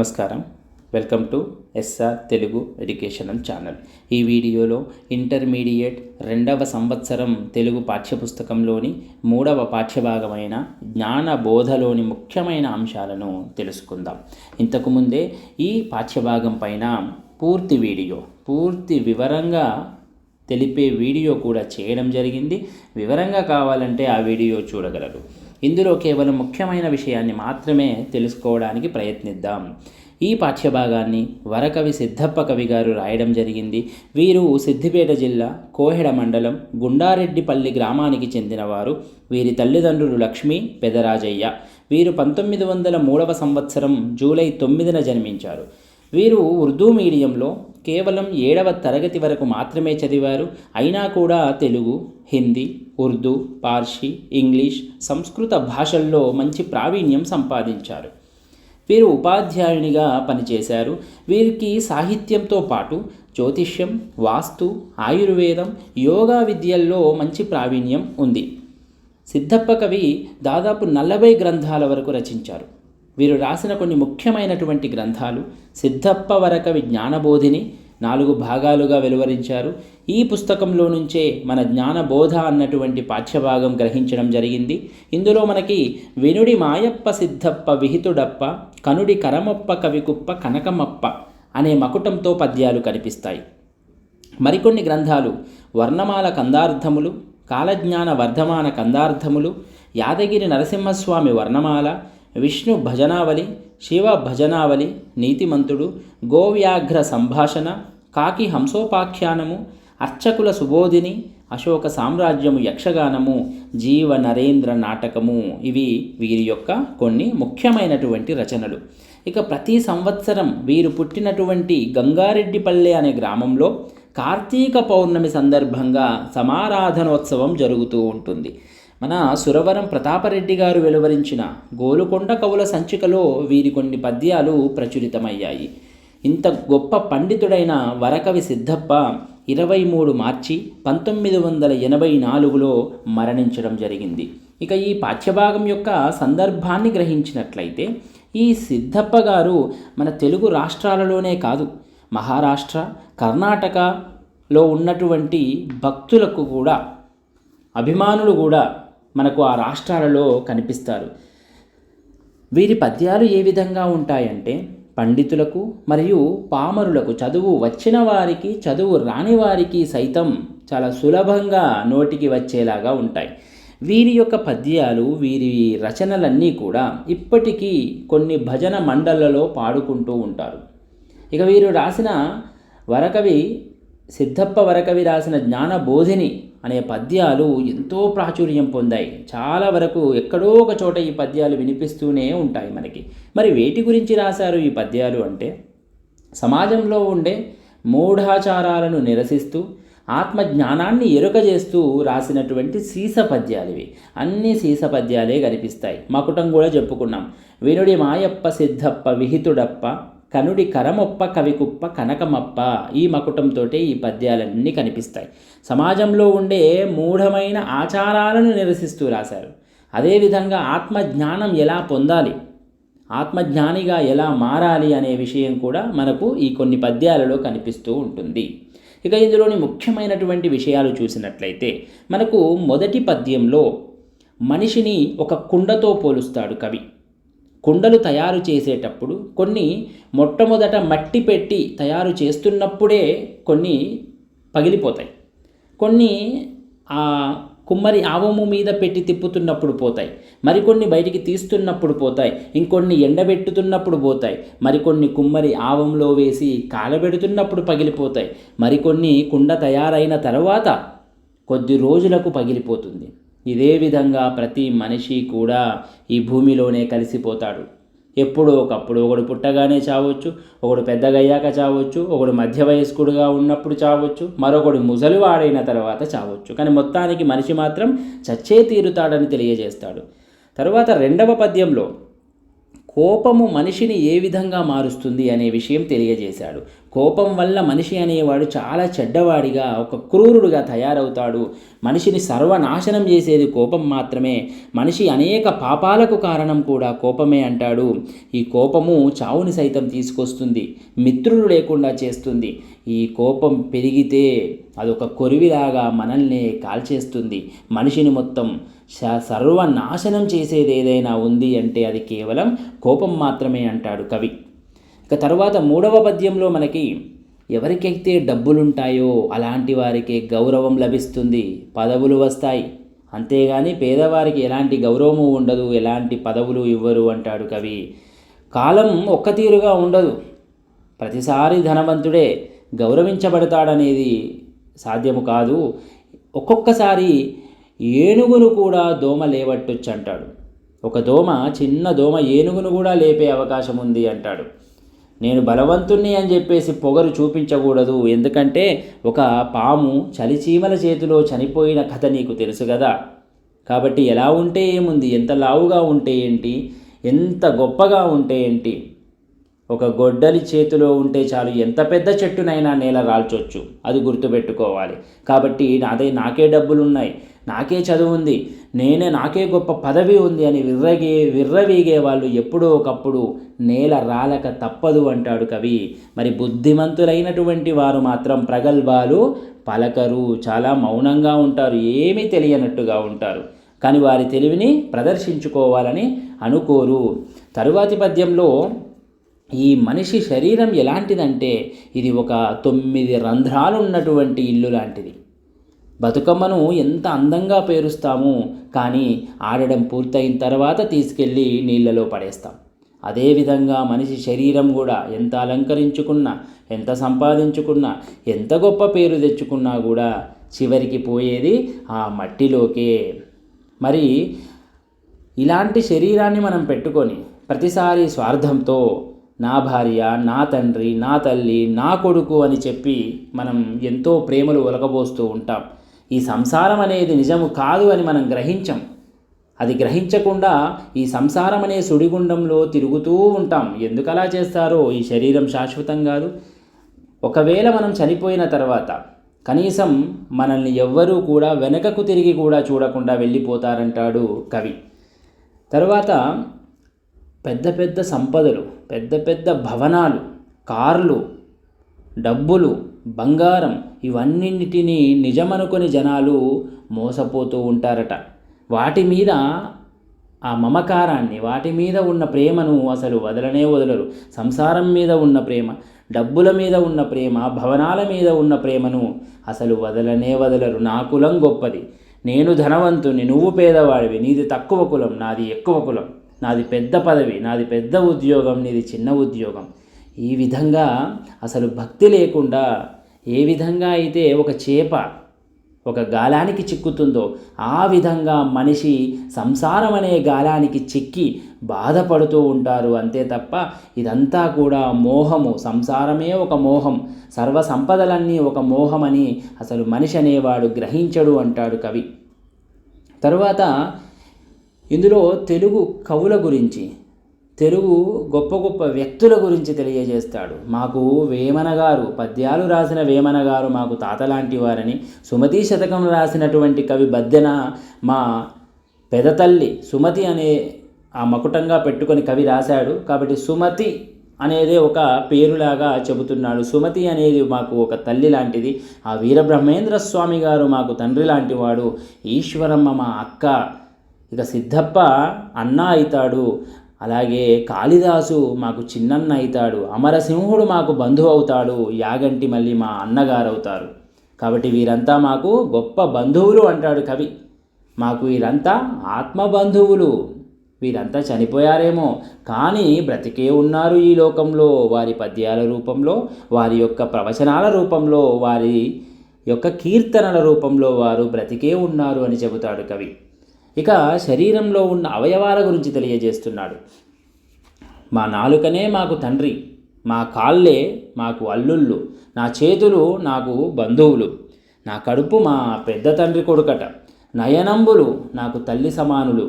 నమస్కారం. Welcome to SR Telugu educational channel. ఈ వీడియోలో ఇంటర్మీడియట్ రెండవ సంవత్సరం తెలుగు పాఠ్యపుస్తకంలోని మూడవ పాఠ్యభాగమైన జ్ఞాన బోధలోని ముఖ్యమైన అంశాలను తెలుసుకుందాం. ఇంతకుముందే ఈ పాఠ్యభాగం పైన పూర్తి వీడియో పూర్తి వివరంగా తెలిపే వీడియో కూడా చేయడం జరిగింది. వివరంగా కావాలంటే ఆ వీడియో చూడగలరు. ఇందులో కేవలం ముఖ్యమైన విషయాన్ని మాత్రమే తెలుసుకోవడానికి ప్రయత్నిద్దాం. ఈ పాఠ్యభాగాన్ని వరకవి సిద్ధప్ప కవి గారు రాయడం జరిగింది. వీరు సిద్దిపేట జిల్లా కోహెడ మండలం గుండారెడ్డిపల్లి గ్రామానికి చెందినవారు. వీరి తల్లిదండ్రులు లక్ష్మి పెదరాజయ్య. వీరు పంతొమ్మిది వందల మూడవ సంవత్సరం జూలై తొమ్మిదిన జన్మించారు. వీరు ఉర్దూ మీడియంలో కేవలం ఏడవ తరగతి వరకు మాత్రమే చదివారు. అయినా కూడా తెలుగు హిందీ ఉర్దూ పార్సీ ఇంగ్లీష్ సంస్కృత భాషల్లో మంచి ప్రావీణ్యం సంపాదించారు. వీరు ఉపాధ్యాయునిగా పనిచేశారు. వీరికి సాహిత్యంతో పాటు జ్యోతిష్యం వాస్తు ఆయుర్వేదం యోగా విద్యల్లో మంచి ప్రావీణ్యం ఉంది. సిద్ధప్ప కవి దాదాపు నలభై గ్రంథాల వరకు రచించారు. వీరు రాసిన కొన్ని ముఖ్యమైనటువంటి గ్రంథాలు సిద్ధప్ప వరకవి జ్ఞానబోధిని నాలుగు భాగాలుగా వెలువరించారు. ఈ పుస్తకంలో నుంచే మన జ్ఞానబోధ అన్నటువంటి పాఠ్యభాగం గ్రహించడం జరిగింది. ఇందులో మనకి వినుడి మాయప్ప సిద్ధప్ప విహితుడప్ప కనుడి కరమప్ప కవికుప్ప కనకమప్ప అనే మకుటంతో పద్యాలు కనిపిస్తాయి. మరికొన్ని గ్రంథాలు వర్ణమాల కందార్థములు కాలజ్ఞాన వర్ధమాన కందార్థములు యాదగిరి నరసింహస్వామి వర్ణమాల విష్ణు భజనావళి శివ భజనావళి నీతిమంతుడు గోవ్యాఘ్ర సంభాషణ కాకి హంసోపాఖ్యానము అర్చకుల సుబోధిని అశోక సామ్రాజ్యము యక్షగానము జీవ నరేంద్ర నాటకము. ఇవి వీరి యొక్క కొన్ని ముఖ్యమైనటువంటి రచనలు. ఇక ప్రతి సంవత్సరం వీరు పుట్టినటువంటి గంగారెడ్డిపల్లె అనే గ్రామంలో కార్తీక పౌర్ణమి సందర్భంగా సమారాధనోత్సవం జరుగుతూ ఉంటుంది. మన సురవరం ప్రతాపరెడ్డి గారు వెలువరించిన గోలుకొండ కవుల సంచికలో వీరి కొన్ని పద్యాలు ప్రచురితమయ్యాయి. ఇంత గొప్ప పండితుడైన వరకవి సిద్ధప్ప ఇరవై మూడు మార్చి పంతొమ్మిది వందల ఎనభై నాలుగులో మరణించడం జరిగింది. ఇక ఈ పాఠ్యభాగం యొక్క సందర్భాన్ని గ్రహించినట్లయితే ఈ సిద్ధప్ప గారు మన తెలుగు రాష్ట్రాలలోనే కాదు మహారాష్ట్ర కర్ణాటకలో ఉన్నటువంటి భక్తులకు కూడా అభిమానులు కూడా మనకు ఆ రాష్ట్రాలలో కనిపిస్తారు. వీరి పద్యాలు ఏ విధంగా ఉంటాయంటే పండితులకు మరియు పామరులకు చదువు వచ్చిన వారికి చదువు రాని వారికి సైతం చాలా సులభంగా నోటికి వచ్చేలాగా ఉంటాయి. వీరి యొక్క పద్యాలు వీరి రచనలన్నీ కూడా ఇప్పటికీ కొన్ని భజన మండళ్ళలో పాడుకుంటూ ఉంటారు. ఇక వీరు రాసిన వరకవి సిద్ధప్ప వరకవి రాసిన జ్ఞానబోధిని అనే పద్యాలు ఎంతో ప్రాచుర్యం పొందాయి. చాలా వరకు ఎక్కడో ఒక చోట ఈ పద్యాలు వినిపిస్తూనే ఉంటాయి మనకి. మరి వేటి గురించి రాశారు ఈ పద్యాలు అంటే? సమాజంలో ఉండే మూఢాచారాలను నిరసిస్తూ ఆత్మజ్ఞానాన్ని ఎరుక చేస్తూ రాసినటువంటి సీస పద్యాలు ఇవి. అన్ని సీస పద్యాలే కనిపిస్తాయి. మకుటం కూడా చెప్పుకున్నాం. వినుడి మాయప్ప సిద్ధప్ప విహితుడప్ప కనుడి కరమొప్ప కవికుప్ప కనకమప్ప ఈ మకుటంతో ఈ పద్యాలన్నీ కనిపిస్తాయి. సమాజంలో ఉండే మూఢమైన ఆచారాలను నిరసిస్తూ రాశారు. అదేవిధంగా ఆత్మజ్ఞానం ఎలా పొందాలి? ఆత్మజ్ఞానిగా ఎలా మారాలి అనే విషయం కూడా మనకు ఈ కొన్ని పద్యాలలో కనిపిస్తూ ఉంటుంది. ఇక ఇందులోని ముఖ్యమైనటువంటి విషయాలు చూసినట్లయితే మనకు మొదటి పద్యంలో మనిషిని ఒక కుండతో పోలుస్తాడు కవి. కుండలు తయారు చేసేటప్పుడు కొన్ని మొట్టమొదట మట్టి పెట్టి తయారు చేస్తున్నప్పుడే కొన్ని పగిలిపోతాయి. కొన్ని ఆ కుమ్మరి ఆవము మీద పెట్టి తిప్పుతున్నప్పుడు పోతాయి. మరికొన్ని బయటికి తీస్తున్నప్పుడు పోతాయి. ఇంకొన్ని ఎండబెట్టుతున్నప్పుడు పోతాయి. మరికొన్ని కుమ్మరి ఆవంలో వేసి కాలబెడుతున్నప్పుడు పగిలిపోతాయి. మరికొన్ని కుండ తయారైన తర్వాత కొద్ది రోజులకు పగిలిపోతుంది. ఇదే విధంగా ప్రతి మనిషి కూడా ఈ భూమిలోనే కలిసిపోతాడు. ఎప్పుడో ఒకప్పుడు ఒకడు పుట్టగానే చావచ్చు ఒకడు పెద్దగయ్యాక చావచ్చు ఒకడు మధ్య వయస్కుడుగా ఉన్నప్పుడు చావచ్చు మరొకడు ముసలివాడైన తర్వాత చావచ్చు. కానీ మొత్తానికి మనిషి మాత్రం చచ్చే తీరుతాడని తెలియజేస్తాడు. తర్వాత రెండవ పద్యంలో కోపము మనిషిని ఏ విధంగా మారుస్తుంది అనే విషయం తెలియజేశాడు. కోపం వల్ల మనిషి అనేవాడు చాలా చెడ్డవాడిగా ఒక క్రూరుడుగా తయారవుతాడు. మనిషిని సర్వనాశనం చేసేది కోపం మాత్రమే. మనిషి అనేక పాపాలకు కారణం కూడా కోపమే అంటాడు. ఈ కోపము చావుని సైతం తీసుకొస్తుంది మిత్రులు లేకుండా చేస్తుంది. ఈ కోపం పెరిగితే అదొక కొరివిలాగా మనల్ని కాల్చేస్తుంది. మనిషిని మొత్తం సర్వనాశనం చేసేది ఏదైనా ఉంది అంటే అది కేవలం కోపం మాత్రమే అంటాడు కవి. ఇక తర్వాత మూడవ పద్యంలో మనకి ఎవరికైతే డబ్బులుంటాయో అలాంటి వారికి గౌరవం లభిస్తుంది పదవులు వస్తాయి. అంతేగాని పేదవారికి ఎలాంటి గౌరవము ఉండదు ఎలాంటి పదవులు ఇవ్వరు అంటాడు కవి. కాలం ఒక్క తీరుగా ఉండదు. ప్రతిసారి ధనవంతుడే గౌరవించబడతాడనేది సాధ్యము కాదు. ఒక్కొక్కసారి ఏనుగును కూడా దోమ లేవట్టొచ్చు అంటాడు ఒక దోమ చిన్న దోమ ఏనుగును కూడా లేపే అవకాశం ఉంది అంటాడు. నేను బలవంతుణ్ణి అని చెప్పేసి పొగరు చూపించకూడదు. ఎందుకంటే ఒక పాము చలిచీమల చేతిలో చనిపోయిన కథ నీకు తెలుసు కదా కాబట్టి ఎలా ఉంటే ఏముంది? ఎంత లావుగా ఉంటే ఏంటి? ఎంత గొప్పగా ఉంటే ఏంటి? ఒక గొడ్డలి చేతిలో ఉంటే చాలు ఎంత పెద్ద చెట్టునైనా నేల రాల్చొచ్చు. అది గుర్తుపెట్టుకోవాలి. కాబట్టి నాదే నాకే డబ్బులున్నాయి. నాకే చదువు ఉంది నేనే నాకే గొప్ప పదవి ఉంది అని విర్రగే విర్రవీగే వాళ్ళు ఎప్పుడో ఒకప్పుడు నేల రాలక తప్పదు అంటాడు కవి. మరి బుద్ధిమంతులైనటువంటి వారు మాత్రం ప్రగల్భాలు పలకరు చాలా మౌనంగా ఉంటారు ఏమీ తెలియనట్టుగా ఉంటారు. కానీ వారి తెలివిని ప్రదర్శించుకోవాలని అనుకోరు. తరువాతి పద్యంలో ఈ మనిషి శరీరం ఎలాంటిదంటే ఇది ఒక తొమ్మిది రంధ్రాలు ఉన్నటువంటి ఇల్లు లాంటిది. బతుకమ్మను ఎంత అందంగా పేరుస్తాము కానీ ఆడడం పూర్తయిన తర్వాత తీసుకెళ్ళి నీళ్ళలో పడేస్తాం. అదేవిధంగా మనిషి శరీరం కూడా ఎంత అలంకరించుకున్నా ఎంత సంపాదించుకున్నా ఎంత గొప్ప పేరు తెచ్చుకున్నా కూడా చివరికి పోయేది ఆ మట్టిలోకే. మరి ఇలాంటి శరీరాన్ని మనం పెట్టుకొని ప్రతిసారి స్వార్థంతో నా భార్య నా తండ్రి నా తల్లి నా కొడుకు అని చెప్పి మనం ఎంతో ప్రేమలు ఒలకబోస్తూ ఉంటాం. ఈ సంసారం అనేది నిజము కాదు అని మనం గ్రహించం. అది గ్రహించకుండా ఈ సంసారం అనే సుడిగుండంలో తిరుగుతూ ఉంటాం. ఎందుకలా చేస్తారో ఈ శరీరం శాశ్వతం కాదు. ఒకవేళ మనం చనిపోయిన తర్వాత కనీసం మనల్ని ఎవ్వరూ కూడా వెనకకు తిరిగి కూడా చూడకుండా వెళ్ళిపోతారంటాడు కవి. తర్వాత పెద్ద పెద్ద సంపదలు పెద్ద పెద్ద భవనాలు కార్లు డబ్బులు బంగారం ఇవన్నింటినీ నిజమనుకొని జనాలు మోసపోతూ ఉంటారట. వాటి మీద ఆ మమకారాన్ని వాటి మీద ఉన్న ప్రేమను అసలు వదలనే వదలరు. సంసారం మీద ఉన్న ప్రేమ డబ్బుల మీద ఉన్న ప్రేమ భవనాల మీద ఉన్న ప్రేమను అసలు వదలనే వదలరు. నా కులం గొప్పది. నేను ధనవంతుని నువ్వు పేదవాడివి. నీది తక్కువ కులం నాది ఎక్కువ కులం. నాది పెద్ద పదవి నాది పెద్ద ఉద్యోగం నీది చిన్న ఉద్యోగం. ఈ విధంగా అసలు భక్తి లేకుండా ఏ విధంగా అయితే ఒక చేప ఒక గాలానికి చిక్కుతుందో ఆ విధంగా మనిషి సంసారం అనే గాలానికి చిక్కి బాధపడుతూ ఉంటారు అంతే తప్ప ఇదంతా కూడా మోహము. సంసారమే ఒక మోహం. సర్వ సంపదలన్నీ ఒక మోహమని అసలు మనిషి అనేవాడు గ్రహించడు అంటాడు కవి. తరువాత ఇందులో తెలుగు కవుల గురించి తెలుగు గొప్ప గొప్ప వ్యక్తుల గురించి తెలియజేస్తాడు. మాకు వేమన గారు పద్యాలు రాసిన వేమన గారు మాకు తాత లాంటి వారని సుమతి శతకం రాసినటువంటి కవి బద్దెన మా పెదతల్లి సుమతి అనే ఆ మకుటంగా పెట్టుకొని కవి రాశాడు. కాబట్టి సుమతి అనేది ఒక పేరులాగా చెబుతున్నాడు. సుమతి అనేది మాకు ఒక తల్లి లాంటిది. ఆ వీరబ్రహ్మేంద్ర స్వామి గారు మాకు తండ్రి లాంటివాడు ఈశ్వరమ్మ మా అక్క. ఇక సిద్ధప్ప అన్న అవుతాడు. అలాగే కాళిదాసు మాకు చిన్నన్న అవుతాడు అమరసింహుడు మాకు బంధువు అవుతాడు యాగంటి మళ్ళీ మా అన్నగారు అవుతారు కాబట్టి వీరంతా మాకు గొప్ప బంధువులు అంటాడు కవి. మాకు వీరంతా ఆత్మబంధువులు. వీరంతా చనిపోయారేమో. కానీ బ్రతికే ఉన్నారు ఈ లోకంలో. వారి పద్యాల రూపంలో వారి యొక్క ప్రవచనాల రూపంలో వారి యొక్క కీర్తనల రూపంలో వారు బ్రతికే ఉన్నారు అని చెబుతాడు కవి. ఇక శరీరంలో ఉన్న అవయవాల గురించి తెలియజేస్తున్నాడు. మా నాలుకనే మాకు తండ్రి మా కాళ్ళే మాకు అల్లుళ్ళు నా చేతులు నాకు బంధువులు నా కడుపు మా పెద్ద తండ్రి కొడుకట నయనంబులు నాకు తల్లి సమానులు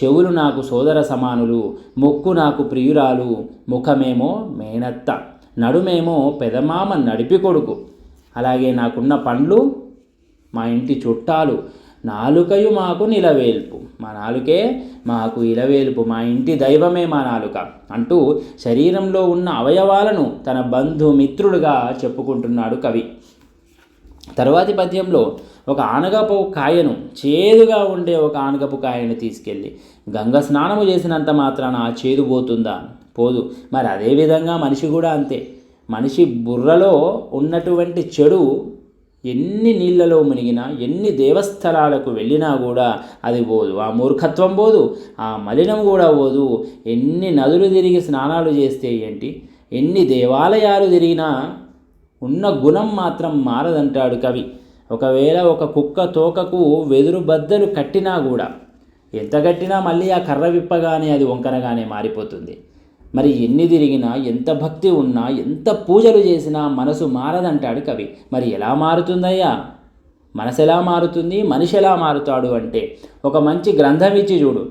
చెవులు నాకు సోదర సమానులు ముక్కు నాకు ప్రియురాలు ముఖమేమో మేనత్త నడుమేమో పెదమామ నడిపి కొడుకు అలాగే నాకున్న పండ్లు మా ఇంటి చుట్టాలు నాలుకయు మాకు నిలవేల్పు. మా నాలుకే మాకు ఇలవేల్పు. మా ఇంటి దైవమే మా నాలుక. అంటూ శరీరంలో ఉన్న అవయవాలను తన బంధు మిత్రుడుగా చెప్పుకుంటున్నాడు కవి. తరువాతి పద్యంలో ఒక ఆనగపు కాయను చేదుగా ఉండే ఒక ఆనగపు కాయను తీసుకెళ్ళి గంగ స్నానము చేసినంత మాత్రాన ఆ చేదు పోతుందా? పోదు. మరి అదేవిధంగా మనిషి కూడా అంతే. మనిషి బుర్రలో ఉన్నటువంటి చెడు ఎన్ని నీళ్ళలో మునిగినా ఎన్ని దేవస్థలాలకు వెళ్ళినా కూడా అది పోదు. ఆ మూర్ఖత్వం పోదు ఆ మలినం కూడా పోదు. ఎన్ని నదులు తిరిగి స్నానాలు చేస్తే ఏంటి? ఎన్ని దేవాలయాలు తిరిగినా ఉన్న గుణం మాత్రం మారదంటాడు కవి. ఒకవేళ ఒక కుక్క తోకకు వెదురు బద్దలు కట్టినా కూడా ఎంత కట్టినా మళ్ళీ ఆ కర్ర విప్పగానే అది వంకరగానే మారిపోతుంది. మరి ఎన్ని తిరిగినా ఎంత భక్తి ఉన్నా ఎంత పూజలు చేసినా మనసు మారదంటాడు కవి. మరి ఎలా మారుతుందయ్యా? మనసు ఎలా మారుతుంది? మనిషి ఎలా మారుతాడు అంటే ఒక మంచి గ్రంథం ఇచ్చి చూడు.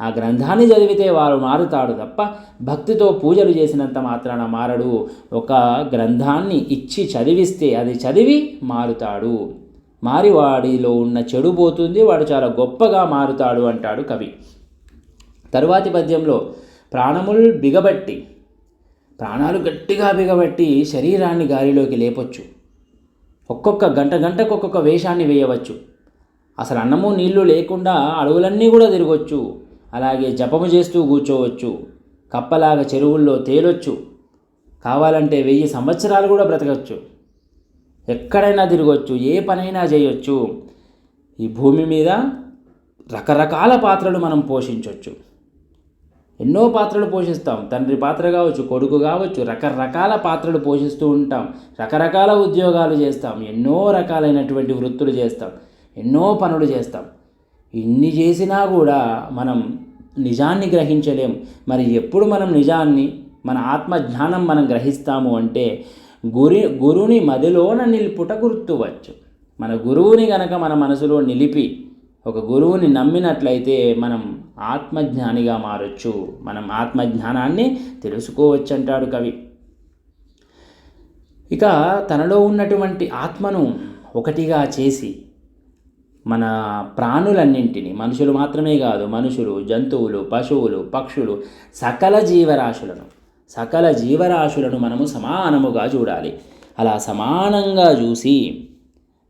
ఆ గ్రంథాన్ని చదివితే వారు మారుతాడు తప్ప భక్తితో పూజలు చేసినంత మాత్రాన మారడు. ఒక గ్రంథాన్ని ఇచ్చి చదివిస్తే అది చదివి మారుతాడు. మారి వాడిలో ఉన్న చెడు పోతుంది వాడు చాలా గొప్పగా మారుతాడు అంటాడు కవి. తరువాతి పద్యంలో ప్రాణముల్ బిగబట్టి ప్రాణాలు గట్టిగా బిగబట్టి శరీరాన్ని గాలిలోకి లేపొచ్చు. ఒక్కొక్క గంట గంటకు ఒక్కొక్క వేషాన్ని వేయవచ్చు. అసలు అన్నము నీళ్ళు లేకుండా అడవులన్నీ కూడా తిరగొచ్చు. అలాగే జపము చేస్తూ కూర్చోవచ్చు. కప్పలాగా చెరువుల్లో తేలొచ్చు. కావాలంటే వెయ్యి సంవత్సరాలు కూడా బ్రతకచ్చు. ఎక్కడైనా తిరగవచ్చు ఏ పనైనా చేయొచ్చు. ఈ భూమి మీద రకరకాల పాత్రలు మనం పోషించవచ్చు ఎన్నో పాత్రలు పోషిస్తాం. తండ్రి పాత్ర కావచ్చు కొడుకు కావచ్చు రకరకాల పాత్రలు పోషిస్తూ ఉంటాం. రకరకాల ఉద్యోగాలు చేస్తాం. ఎన్నో రకాలైనటువంటి వృత్తులు చేస్తాం. ఎన్నో పనులు చేస్తాం. ఇన్ని చేసినా కూడా మనం నిజాన్ని గ్రహించలేం. మరి ఎప్పుడు మనం నిజాన్ని మన ఆత్మ జ్ఞానం మనం గ్రహిస్తాము అంటే గురి గురుని మదిలోన నిలుపుట గుర్తువచ్చు. మన గురువుని గనక మన మనసులో నిలిపి ఒక గురువుని నమ్మినట్లయితే మనం ఆత్మజ్ఞానిగా మారచ్చు. మనం ఆత్మజ్ఞానాన్ని తెలుసుకోవచ్చు అంటాడు కవి. ఇక తనలో ఉన్నటువంటి ఆత్మను ఒకటిగా చేసి మన ప్రాణులన్నింటినీ మనుషులు మాత్రమే కాదు మనుషులు జంతువులు పశువులు పక్షులు సకల జీవరాశులను సకల జీవరాశులను మనము సమానముగా చూడాలి. అలా సమానంగా చూసి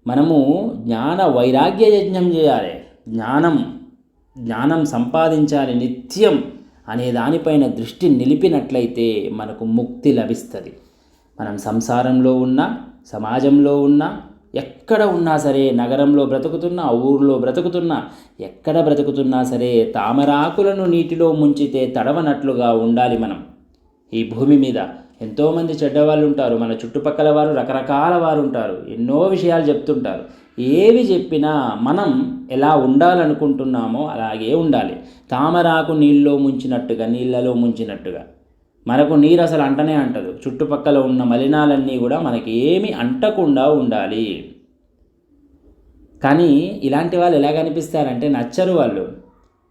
మనము జ్ఞాన వైరాగ్య యజ్ఞం చేయాలి. జ్ఞానం జ్ఞానం సంపాదించాలి నిత్యం అనే దానిపైన దృష్టి నిలిపినట్లయితే మనకు ముక్తి లభిస్తుంది. మనం సంసారంలో ఉన్నా సమాజంలో ఉన్నా ఎక్కడ ఉన్నా సరే నగరంలో బ్రతుకుతున్నా ఊర్లో బ్రతుకుతున్నా ఎక్కడ బ్రతుకుతున్నా సరే తామరాకులను నీటిలో ముంచితే తడవనట్లుగా ఉండాలి మనం. ఈ భూమి మీద ఎంతోమంది చెడ్డవాళ్ళు ఉంటారు. మన చుట్టుపక్కల వారు రకరకాల వారు ఉంటారు. ఎన్నో విషయాలు చెప్తుంటారు. ఏవి చెప్పినా మనం ఎలా ఉండాలనుకుంటున్నామో అలాగే ఉండాలి. తామరాకు నీళ్ళలో ముంచినట్టుగా నీళ్ళలో ముంచినట్టుగా. మనకు నీరు అసలు అంటనే అంటదు. చుట్టుపక్కల ఉన్న మలినాలన్నీ కూడా మనకి ఏమి అంటకుండా ఉండాలి. కానీ ఇలాంటి వాళ్ళు ఎలా కనిపిస్తారంటే నచ్చరు వాళ్ళు.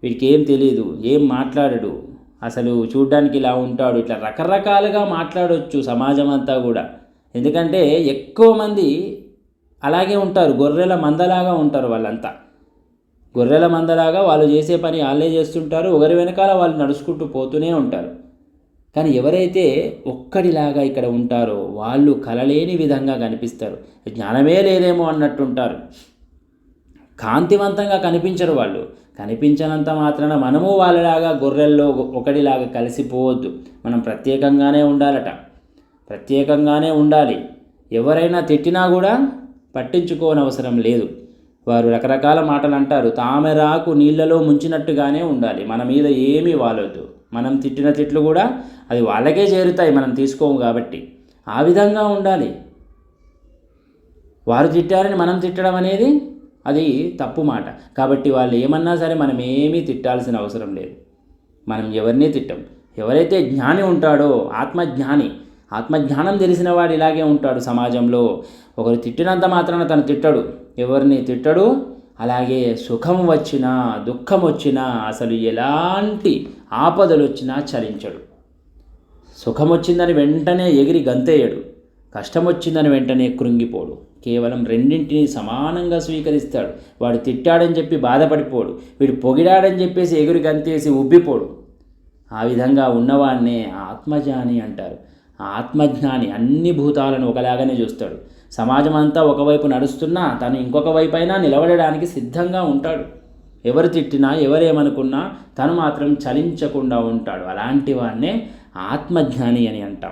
వీడికి ఏం తెలియదు ఏం మాట్లాడడు. అసలు చూడ్డానికి ఇలా ఉంటాడు. ఇట్లా రకరకాలుగా మాట్లాడవచ్చు సమాజం అంతా కూడా. ఎందుకంటే ఎక్కువ మంది అలాగే ఉంటారు. గొర్రెల మందలాగా ఉంటారు వాళ్ళంతా. గొర్రెల మందలాగా వాళ్ళు చేసే పని వాళ్ళే చేస్తుంటారు. ఒకరి వెనకాల వాళ్ళు నడుచుకుంటూ పోతూనే ఉంటారు. కానీ ఎవరైతే ఒక్కడిలాగా ఇక్కడ ఉంటారో వాళ్ళు కలలేని విధంగా కనిపిస్తారు. జ్ఞానమే లేదేమో అన్నట్టుంటారు. కాంతివంతంగా కనిపించరు వాళ్ళు. కనిపించనంత మాత్రాన మనము వాళ్ళలాగా గొర్రెల్లో ఒకటిలాగా కలిసిపోవద్దు. మనం ప్రత్యేకంగానే ఉండాలట. ప్రత్యేకంగానే ఉండాలి. ఎవరైనా తిట్టినా కూడా పట్టించుకోనవసరం లేదు. వారు రకరకాల మాటలు అంటారు తామెరాకు నీళ్ళలో ముంచినట్టుగానే ఉండాలి. మన మీద ఏమీ వాలొద్దు. మనం తిట్టిన తిట్లు కూడా అది వాళ్ళకే చేరుతాయి. మనం తీసుకోము కాబట్టి. ఆ విధంగా ఉండాలి. వారు తిట్టారని మనం తిట్టడం అనేది అది తప్పు మాట. కాబట్టి వాళ్ళు ఏమన్నా సరే మనం ఏమీ తిట్టాల్సిన అవసరం లేదు. మనం ఎవరిని తిట్టం? ఎవరైతే జ్ఞాని ఉంటాడో ఆత్మజ్ఞాని ఆత్మజ్ఞానం తెలిసిన వాడు ఇలాగే ఉంటాడు సమాజంలో. ఒకరు తిట్టినంత మాత్రాన తను తిట్టడు. ఎవరిని తిట్టడు? అలాగే సుఖం వచ్చినా దుఃఖం వచ్చినా అసలు ఎలాంటి ఆపదలు వచ్చినా చలించడు. సుఖం వచ్చిందని వెంటనే ఎగిరి గంతేయడు. కష్టం వచ్చిందని వెంటనే కృంగిపోడు. కేవలం రెండింటిని సమానంగా స్వీకరిస్తాడు. వాడు తిట్టాడని చెప్పి బాధపడిపోడు. వీడు పొగిడాడని చెప్పేసి ఎగురి గంతేసి ఉబ్బిపోడు. ఆ విధంగా ఉన్నవాడినే ఆత్మజాని అంటారు. ఆత్మజ్ఞాని అన్ని భూతాలను ఒకలాగానే చూస్తాడు. సమాజం అంతా ఒకవైపు నడుస్తున్నా తను ఇంకొక వైపు అయినా నిలబడడానికి సిద్ధంగా ఉంటాడు. ఎవరు తిట్టినా ఎవరేమనుకున్నా తను మాత్రం చలించకుండా ఉంటాడు. అలాంటి వాడినే ఆత్మజ్ఞాని అని అంటాం.